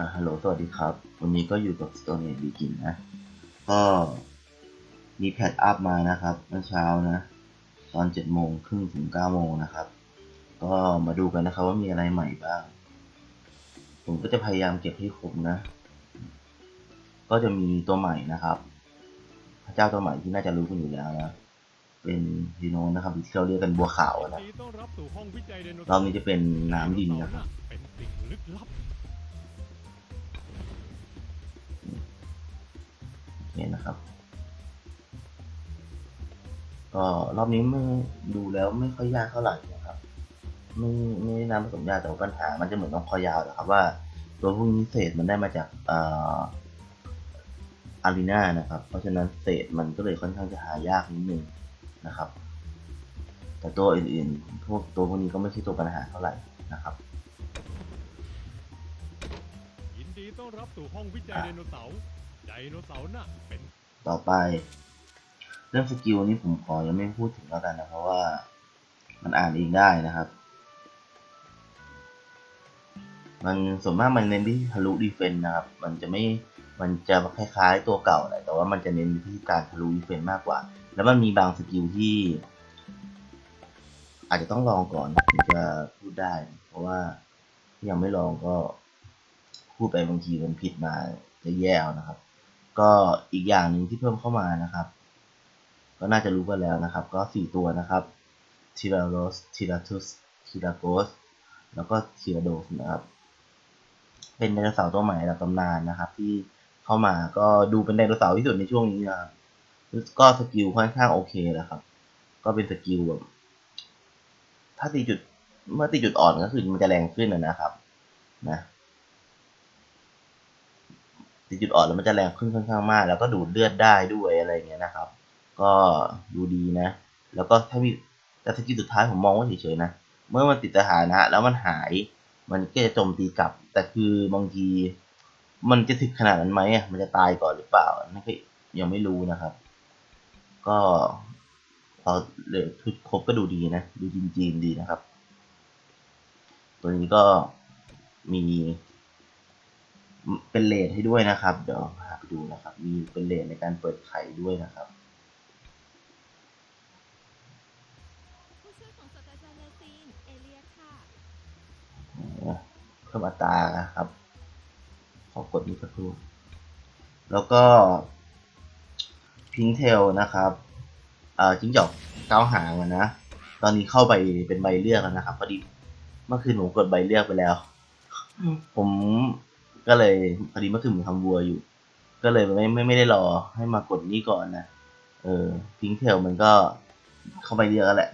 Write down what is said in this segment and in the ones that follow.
อ่าฮัลโหลสวัสดีครับ วันนี้ก็อยู่กับ Stone Age Begin นะ ก็มีแพทอัพมานะครับเมื่อเช้านะ ตอน7โมงครึ่งถึง9โมงนะครับ ก็มาดูกันนะครับว่ามีอะไรใหม่บ้าง ผมก็จะพยายามเก็บให้ครบนะ ก็จะมีตัวใหม่นะครับ พระเจ้าตัวใหม่ที่น่าจะรู้กันอยู่แล้วนะเป็นฮีโนนะครับที่เราเรียกกันบัวขาวนะยินดีต้อนรับสู่ห้องวิจัยไดโนเสารอบนี้จะเป็นน้ำดินนะครับ เนี่ยนะครับ ก็รอบนี้ไม่ดูแล้วไม่ค่อยยากเท่าไหร่นะครับ ไม่ไม่ได้นำผสมยากแต่ว่าปัญหามันจะเหมือนน้องคอยาวนะครับว่า ตัวพวกนี้เศษมันได้มาจากเอ่ออารีนานะครับ เพราะฉะนั้นเศษมันก็เลยค่อนข้างจะหายากนิดนึงนะครับ แต่ตัวอื่นๆ พวกตัวพวกนี้ก็ไม่ใช่ตัวปัญหาเท่าไหร่นะครับยินดีต้อนรับสู่ห้องวิจัยไดโนเสาร์ ไดโนเสาร์น่ะเป็นต่อไป เรื่องสกิลนี่ผมขอยังไม่พูดถึงแล้วกันนะเพราะว่ามันอ่านเองได้นะครับ มันส่วนมากมันเน้นที่ทะลุดีเฟนต์นะครับ มันจะไม่มันจะคล้ายๆตัวเก่าแหละแต่ว่ามันจะเน้นที่การทะลุดีเฟนต์มากกว่า แล้วมันมีบางสกิลที่ อาจจะต้องลองก่อนถึงจะพูดได้ เพราะว่ายังไม่ลองก็พูดไปบางทีมันผิดมาจะแย่เอานะครับ ก็อีกอย่างหนึ่งที่เพิ่มเข้ามานะครับ ก็น่าจะรู้กันแล้วนะครับ ก็สี่ตัวนะครับทีราโรสทีราทุสทีราโกสแล้วก็ทีราโดสนะครับ เป็นไดโนเสาร์ตัวใหม่ระดับตำนานนะครับ ที่เข้ามาก็ดูเป็นไดโนเสาร์ที่สุดในช่วงนี้นะครับก็สกิลค่อนข้างโอเคแล้วครับ ก็เป็นสกิลแบบถ้าตีจุดเมื่อตีจุดอ่อนก็คือมันจะแรงขึ้นนะครับ นะ ตีจุดอ่อนแล้วมันจะแรงขึ้นค่อนข้างมาก แล้วก็ดูดเลือดได้ด้วยอะไรเงี้ยนะครับ ก็ดูดีนะ แล้วก็ถ้ามีแต่สกิลสุดท้ายผมมองว่าเฉยๆนะ เมื่อมันติดสถานะแล้วมันหาย มันก็จะโจมตีกลับ แต่คือบางทีมันจะถึกขนาดนั้นไหมอะมันจะตายก่อนหรือเปล่านั่นก็ยังไม่รู้นะครับ ก็พอเหลือชุดครบก็ดูดีนะ ดูจีนๆดีนะครับ ตัวนี้ก็มี เป็นเลทให้ด้วยนะครับ เดี๋ยวหาไปดูนะครับ มีเป็นเลทในการเปิดไข่ด้วยนะครับผู้ช่วยของศาสตราจารย์เลซีนเอเลียค่ะเพิ่มอัตรานะครับ ขอกดนี้สักครู่แล้วก็พิงเทลนะครับเอ่อจิ้งจอกเก้าหางอะนะ ตอนนี้เข้าไปเป็นใบเลือกแล้วนะครับพอดีเมื่อคืนผมกดใบเลือกไปแล้ว ผม ก็เลยพอดีเมื่อคืนผมทำวัวอยู่ ก็เลยไม่ไม่ไม่ได้รอให้มากดนี้ก่อนนะ เออพิงเทลมันก็เข้าไปเลือกแล้วแหละ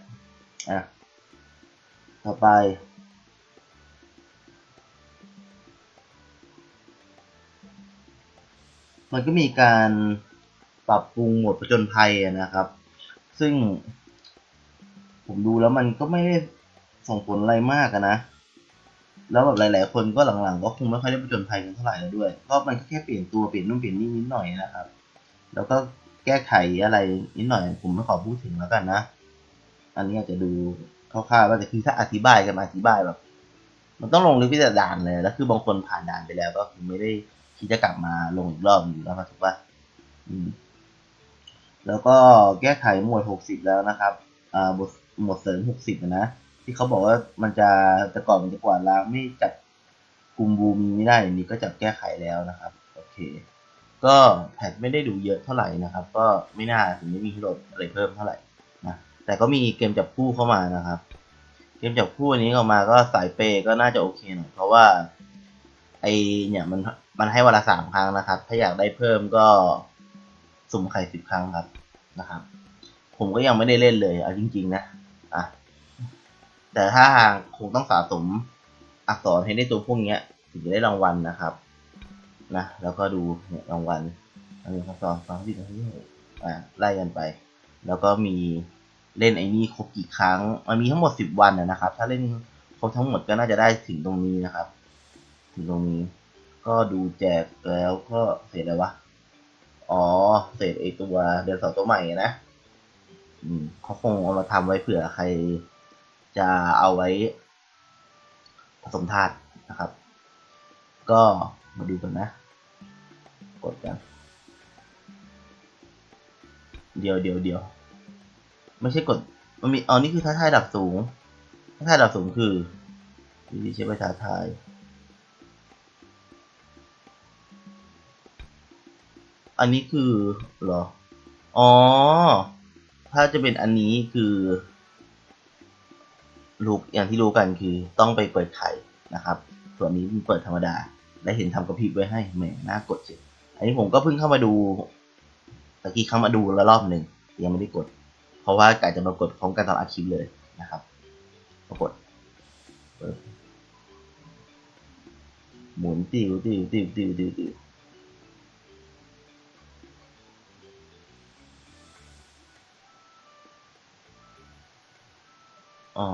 อะ ต่อไป มันก็มีการปรับปรุงหมดผจญภัยนะครับ ซึ่ง ผมดูแล้วมันก็ไม่ได้ส่งผลอะไรมากนะ แล้วแบบหลาย ๆ คนก็หลัง ๆ ก็คงไม่ค่อยได้ผจญภัยกันเท่าไหร่แล้วด้วย ก็มันก็แค่เปลี่ยนตัวเปลี่ยนนู่นเปลี่ยนนี่นิดหน่อยนะครับ แล้วก็แก้ไขอะไรนิดหน่อย ผมไม่ขอพูดถึงแล้วกันนะ อันนี้อาจจะดูคร่าวๆว่าแต่คือถ้าอธิบายกันอธิบายแบบ มันต้องลงลึกพิจารด่านเลย แล้วคือบางคนผ่านด่านไปแล้ว ก็คือไม่ได้คิดจะกลับมาลงอีกรอบอยู่แล้วถูกปะอืม แล้วก็แก้ไขหมวดหกสิบแล้วนะครับ อ่า บทหมวดเสริมหกสิบนะ ที่เขาบอกว่ามันจะแต่ก่อนมันจะกวาดล้างไม่จับกลุ่มบูมีไม่ได้นนี้ก็จับแก้ไขแล้วนะครับโอเค ก็แพทไม่ได้ดูเยอะเท่าไหร่นะครับ ก็ไม่น่าถึงไม่มีฮีโรอะไรเพิ่มเท่าไหร่นะแต่ก็มีเกมจับคู่เข้ามานะครับ เกมจับคู่อันนี้ออกมาก็สายเปย์ก็น่าจะโอเคหน่อยเพราะว่าไอเนี่ยมันมันให้วันละสามครั้งนะครับ ถ้าอยากได้เพิ่มก็สุ่มไข่สิบครั้งครับนะครับ ผมก็ยังไม่ได้เล่นเลยเอาจริง ๆ นะ แต่ถ้าหากคงต้องสะสมอักษรให้ได้ตัวพวกนี้ถึงจะได้รางวัลนะครับ นะ แล้วก็ดูเนี่ยรางวัลอันนี้ข้อสองสองที่สองที่หกอ่าไล่กันไป แล้วก็มีเล่นไอ้นี่ครบกี่ครั้ง มันมีทั้งหมดสิบวันนะครับ ถ้าเล่นครบทั้งหมดก็น่าจะได้ถึงตรงนี้นะครับ ถึงตรงนี้ ก็ดูแจกแล้วก็เศษอะไรวะ อ๋อเศษไอตัวเดือนสาร์ตัวใหม่นะ อืมเขาคงเอามาทำไว้เผื่อใคร จะเอาไว้ผสมธาตุนะครับ ก็มาดูกันนะ กดกัน เดี๋ยวเดี๋ยวเดี๋ยวไม่ใช่กด มันมีอ๋อนี่คือท้าทายดับสูงท้าทายดับสูงคือวิธีใช้ไปท้าทายอันนี้คือหรอ อ๋อ ถ้าจะเป็นอันนี้คือ รู้อย่างที่รู้กันคือต้องไปเปิดไข่นะครับ ส่วนนี้มันเปิดธรรมดา และเห็นทำกระพริบไว้ให้แหมน่ากดจิอันนี้ผมก็เพิ่งเข้ามาดูตะกี้เข้ามาดูแล้วรอบหนึ่งยังไม่ได้กด เพราะว่ากะจะมากดพร้อมกันตอนอาคลิปเลยนะครับปรากดเปิดหมุนติวติวติวติวติวติวอ๋อ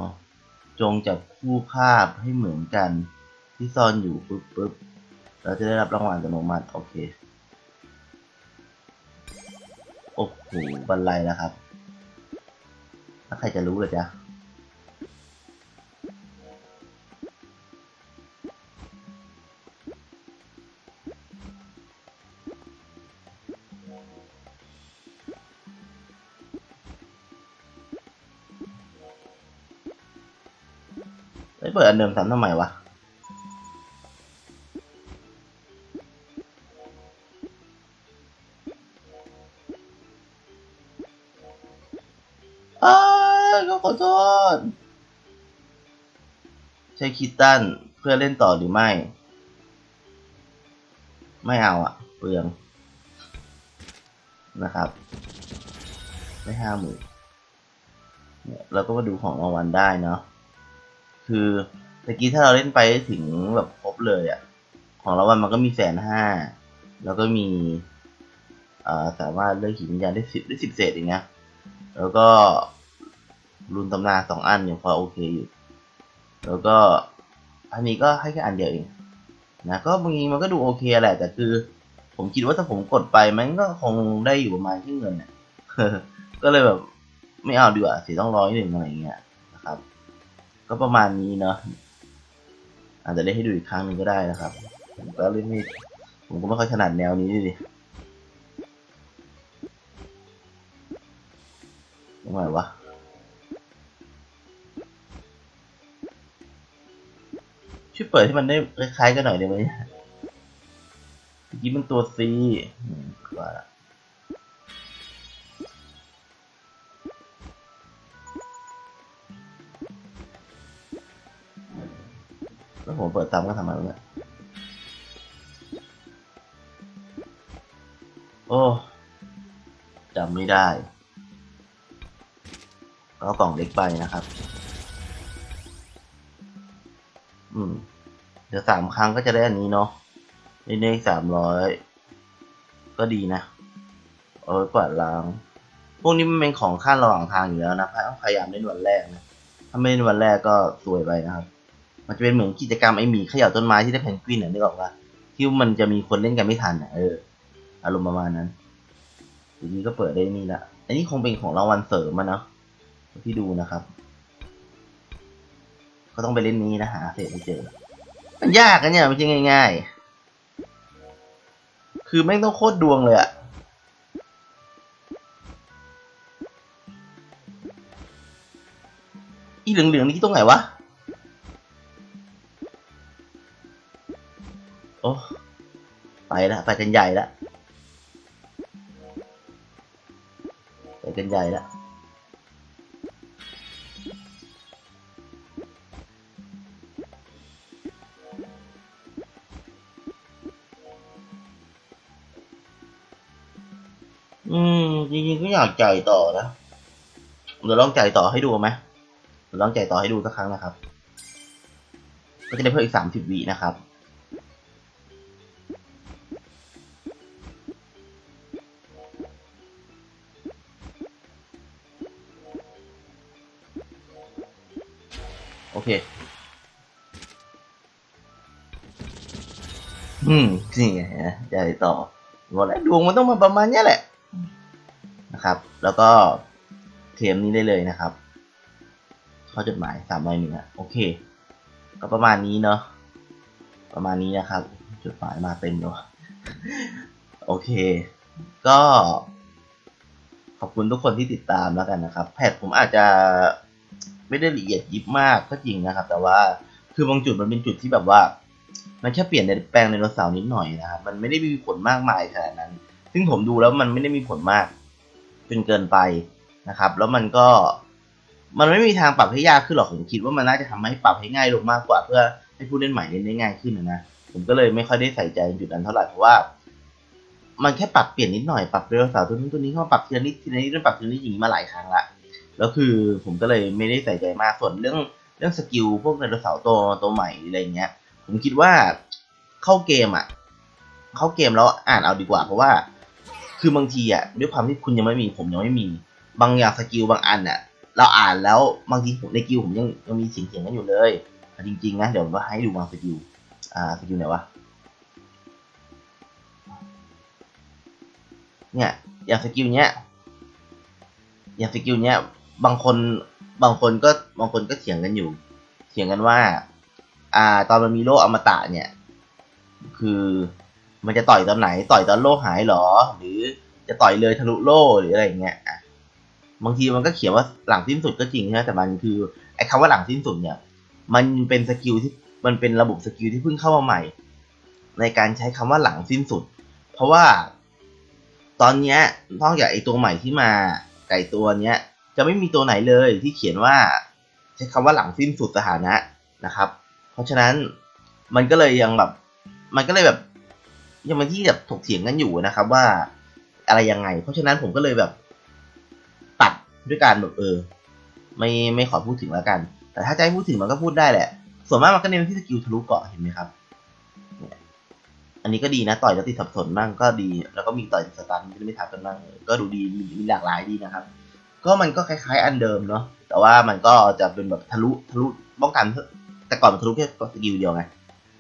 จงจับคู่ภาพให้เหมือนกัน ที่ซ่อนอยู่ปึ๊บปึ๊บเราจะได้รับรางวัลอัตโนมัติ โอเค โอ้โหบรรลัยแล้วครับ ถ้าใครจะรู้เลยจ้ะ ไม่เปิดอันเดิมซ้ำทำไมวะอ้าวก็ขอโทษใช้คิดตันเพื่อเล่นต่อหรือไม่ ไม่เอาอะเปลืองนะครับไม่ห้าหมื่นเนี่ยเราก็มาดูของรางวัลได้เนาะ คือตะกี้ถ้าเราเล่นไปถึงแบบครบเลยอะของรางวัลมันก็มีแสนห้าแล้วก็มีสามารถเลือกหินวิญญาณได้สิบได้สิบเศษอย่างเงี้ยแล้วก็รุนตำราสองอันยังพอโอเคอยู่ แล้วก็อันนี้ก็ให้แค่อันเดียวเองนะก็บางทีมันก็ดูโอเคแหละ แต่คือ ผมคิดว่าถ้าผมกดไปมันก็คงได้อยู่ประมาณที่เงินเนี่ยก็เลยแบบไม่เอาดีกว่าเสียต้องร้อยหนึ่งอะไรอย่างเงี้ยนะครับ ก็ประมาณนี้เนาะอาจจะเล่นให้ดูอีกครั้งหนึ่งก็ได้นะครับก็เล่นไม่ผมก็ไม่ค่อยถนัดแนวนี้ดิยังไงวะช่วยเปิดให้มันได้คล้ายๆกันหน่อยได้ไหมเนี่ยเมื่อกี้มันตัว C อืมว่าละ แล้วผมเปิดตามก็ทำไมวเนี่ยโอ้จำไม่ได้ก็เอากล่องเล็กไปนะครับ อืม เดี๋ยวสามครั้งก็จะได้อันนี้เนาะได้เลขสามร้อย ก็ดีนะ เอาไว้กวาดล้าง พวกนี้มันเป็นของขั้นระหว่างทางอยู่แล้วนะต้องพยายามเล่นวันแรกนะ ถ้าไม่เล่นวันแรกก็ซวยไปนะครับ มันจะเป็นเหมือนกิจกรรมไอหมีเขย่าต้นไม้ที่ได้เพนกวินอะนึกออกปะที่มันจะมีคนเล่นกันไม่ทันอะเอออารมณ์ประมาณนั้นทีนี้ก็เปิดได้นี่ละอันนี้คงเป็นของรางวัลเสริมมาเนาะที่ดูนะครับ ก็ต้องไปเล่นนี้นะหาเศษไม่เจอ มันยากนะเนี่ยไม่ใช่ง่าย ๆ คือแม่ต้องโคตรดวงเลยอะอีเหลืองๆนี่ตรงไหนวะ โอ้ไปละไปกันใหญ่ละไปกันใหญ่ละอืมจริงๆก็อยากจ่ายต่อนะเดี๋ยวลองจ่ายต่อให้ดูไหมเดี๋ยวลองจ่ายต่อให้ดูสักครั้งนะครับ ก็จะได้เพิ่มอีกสามสิบวินะครับ โอเค อืมนี่ไงนะจ่ายต่อบอกแล้วดวงมันต้องมาประมาณนี้แหละ นะครับ แล้วก็เทมนี้ได้เลยนะครับ ข้อจดหมายสามร้อยหนึ่งอะโอเค ก็ประมาณนี้เนาะ ประมาณนี้นะครับ จดหมายมาเต็มเลยว่ะโอเค ก็ขอบคุณทุกคนที่ติดตามแล้วกันนะครับ แพทผมอาจจะ ไม่ได้ละเอียดยิบมากก็จริงนะครับ แต่ว่าคือบางจุดมันเป็นจุดที่แบบว่า มันแค่เปลี่ยนในแปลงไดโนเสาร์นิดหน่อยนะครับมันไม่ได้มีผลมากมายขนาดนั้น ซึ่งผมดูแล้วมันไม่ได้มีผลมากจนเกินไปนะครับ แล้วมันก็มันไม่มีทางปรับให้ยากขึ้นหรอกผมคิดว่ามันน่าจะทำให้ปรับให้ง่ายลงมากกว่า เพื่อให้ผู้เล่นใหม่เล่นได้ง่ายขึ้นนะผมก็เลยไม่ค่อยได้ใส่ใจจุดนั้นเท่าไหร่เพราะว่า มันแค่ปรับเปลี่ยนนิดหน่อยปรับไดโนเสาร์ตัวนู้นตัวนี้เข้ามาปรับทีละนิดทีละนิดเรื่องปรับทีละนิดอย่างนี้มาหลายครั้งละ แล้วคือผมก็เลยไม่ได้ใส่ใจมากส่วนเรื่องเรื่องสกิลพวกไดโนเสาร์ตัวตัวใหม่อะไรเงี้ย ผมคิดว่าเข้าเกมอะ เข้าเกมแล้วอ่านเอาดีกว่า เพราะว่า คือบางทีอะด้วยความที่คุณยังไม่มีผมยังไม่มี บางอย่างสกิลบางอันอะ เราอ่านแล้วบางทีผมในกิลผมยังยังมีเสียงเสียงๆกันอยู่เลยแต่จริงๆนะเดี๋ยวผมให้ดูบางสกิลอ่าสกิลไหนวะเนี่ยอย่างสกิลเนี้ยอย่างสกิลเนี้ย บางคนบางคนก็บางคนก็เถียงกันอยู่ เถียงกันว่า อ่า ตอนมันมีโล่อมตะเนี่ย คือมันจะต่อยตอนไหน ต่อยตอนโล่หายหรอ หรือจะต่อยเลยทะลุโล่หรืออะไรเงี้ยอะบางทีมันก็เขียนว่าหลังสิ้นสุดก็จริงนะแต่มันคือไอ้คำว่าหลังสิ้นสุดเนี่ย มันเป็นสกิลที่มันเป็นระบบสกิลที่เพิ่งเข้ามาใหม่ ในการใช้คำว่าหลังสิ้นสุด เพราะว่าตอนเนี้ยนอกจากไอ้ตัวใหม่ที่มาไก่ตัวเนี้ย จะไม่มีตัวไหนเลยที่เขียนว่าใช้คำว่าหลังสิ้นสุดสถานะนะครับ เพราะฉะนั้นมันก็เลยยังแบบ มันก็เลยแบบ ยังเป็นที่แบบถกเถียงกันอยู่นะครับว่าอะไรยังไง เพราะฉะนั้นผมก็เลยแบบ ตัดด้วยการแบบเออ ไม่ไม่ขอพูดถึงแล้วกัน แต่ถ้าจะให้พูดถึงมันก็พูดได้แหละ ส่วนมากมันก็เน้นที่สกิลทะลุเกาะเห็นไหมครับเนี่ยอันนี้ก็ดีนะต่อยแล้วติดสับสนบ้างก็ดี แล้วก็มีต่อยสตันไม่ไม่ทับกันบ้างก็ดูดีมีหลากหลายดีนะครับ ก็มันก็คล้ายๆอันเดิมเนาะแต่ว่ามันก็จะเป็นแบบทะลุทะลุป้องกันแต่ก่อนมันทะลุแค่สกิลเดียวไง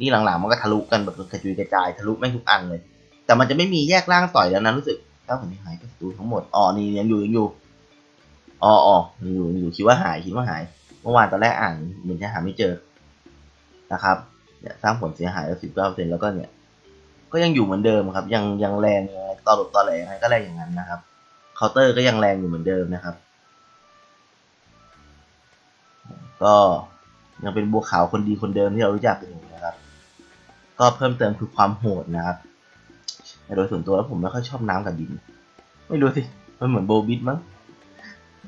นี่หลังๆมันก็ทะลุกันแบบกระจุยกระจายทะลุแม่ทุกอันเลย แต่มันจะไม่มีแยกร่างต่อยแล้วนะรู้สึกถ้าผมไม่หายก็ตูทั้งหมดอ๋อนี่ยังอยู่ยังอยู่อ๋ออ๋อยังอยู่ยังอยู่คิดว่าหายคิดว่าหาย เมื่อวานตอนแรกอ่านเหมือนจะหาไม่เจอนะครับเนี่ยสร้างผลเสียหายแล้วสิบเก้าเปอร์เซ็นต์แล้วก็เนี่ยก็ยังอยู่เหมือนเดิมครับ ยังยังแรงยังไงต่อหลบต่อแหลยังไงก็แรงอย่างนั้นนะครับาน์เตอร์ก็ยังแรงอยู่เหมือนเดิมนะครับ ก็ยังเป็นบัวขาวคนดีคนเดิมที่เรารู้จักกันอยู่นะครับ ก็เพิ่มเติมคือความโหดนะครับโดยส่วนตัวแล้วผมไม่ค่อยชอบน้ำกับดิน ไม่รู้สิมันเหมือนโบบิทมั้ง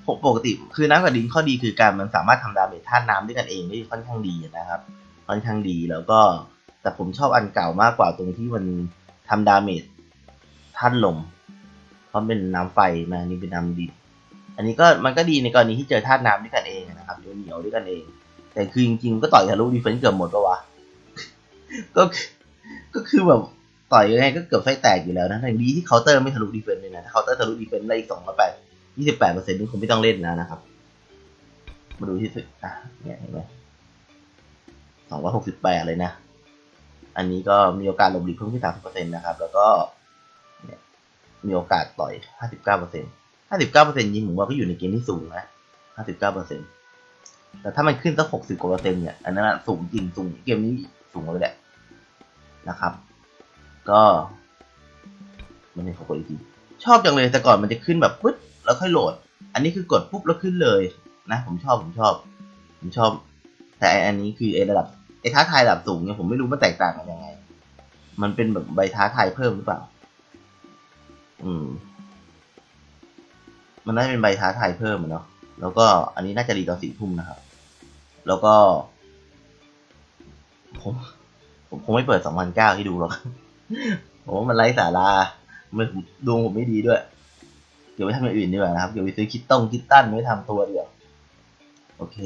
ผมปกติคือน้ำกับดินข้อดีคือการมันสามารถทำดาเมจธาตุน้ำด้วยกันเองได้ค่อนข้างดีนะครับ ค่อนข้างดีแล้วก็ แต่ผมชอบอันเก่ามากกว่าตรงที่มันทำดาเมจธาตุลม ราะเป็นน้ำไฟมาอันนี้เป็นน้ำดิน อันนี้ก็มันก็ดีในกรณีที่เจอธาตุน้ำด้วยกันเองนะครับเหนียวด้วยกันเอง แต่คือจริงๆก็ต่อยทะลุดีเฟนส์เกือบหมดปะวะก็คือก็คือแบบต่อยยังไงก็เกือบไส้แตกอยู่แล้วนะแต่ดีที่เคาน์เตอร์ไม่ทะลุดีเฟนส์เลยนะถ้าเคาน์เตอร์ทะลุดีเฟนส์ได้อีกสองร้อยแปดยี่สิบแปดเปอร์เซ็นต์นี่คงไม่ต้องเล่นแล้วนะครับ มาดูที่สึกอะเนี่ยเห็นไหมสองร้อยหกสิบแปดเลยนะ อันนี้ก็มีโอกาสหลบหลีกเพิ่มขึ้นสามสิบเปอร์เซ็นต์นะครับ แล้วก็ มีโอกาสต่อยห้าสิบเก้าเปอร์เซ็นต์ห้าสิบเก้าเปอร์เซ็นต์ยิงผมว่าก็อยู่ในเกณฑ์ที่สูงนะห้าสิบเก้าเปอร์เซ็นต์แต่ถ้ามันขึ้นสักหกสิบกว่าเปอร์เซ็นต์เนี่ย อันนั้นสูงจริงสูงเกมนี้สูงเลยแหละนะครับ ก็มันไม่ขอกดอีกทีชอบจังเลยแต่ก่อนมันจะขึ้นแบบปึ๊บแล้วค่อยโหลด อันนี้คือกดปุ๊บแล้วขึ้นเลยนะ ผมชอบผมชอบ ผมชอบ แต่อ้อันนี้คือไอ้ระดับไอ้ท้าทายระดับสูงเนี่ยผมไม่รู้มันแตกต่างกันยังไง มันเป็นแบบใบท้าทายเพิ่มหรือเปล่า อืม มันน่าจะเป็นใบท้าทายเพิ่มอะเนาะ แล้วก็อันนี้น่าจะรีตอนสี่ทุ่มนะครับ แล้วก็ ผม ผมคงไม่เปิดสองพันเก้าให้ดูหรอกผมว่ามันไร้สาระมันดวงผมไม่ดีด้วย เดี๋ยวไปทำอย่างอื่นดีกว่านะครับ เดี๋ยวไปซื้อคิตต้องคิตตันไว้ทำตัวเดียวโอเค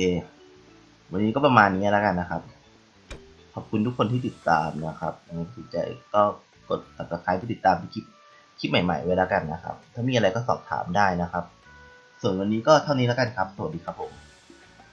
วันนี้ก็ประมาณนี้แล้วกันนะครับ ขอบคุณทุกคนที่ติดตามนะครับยังถูกใจก็กด subscribe เพื่อติดตามคลิป คลิปใหม่ ๆ ไว้แล้วกันนะครับ ถ้ามีอะไรก็สอบถามได้นะครับ ส่วนวันนี้ก็เท่านี้แล้วกันครับ สวัสดีครับผม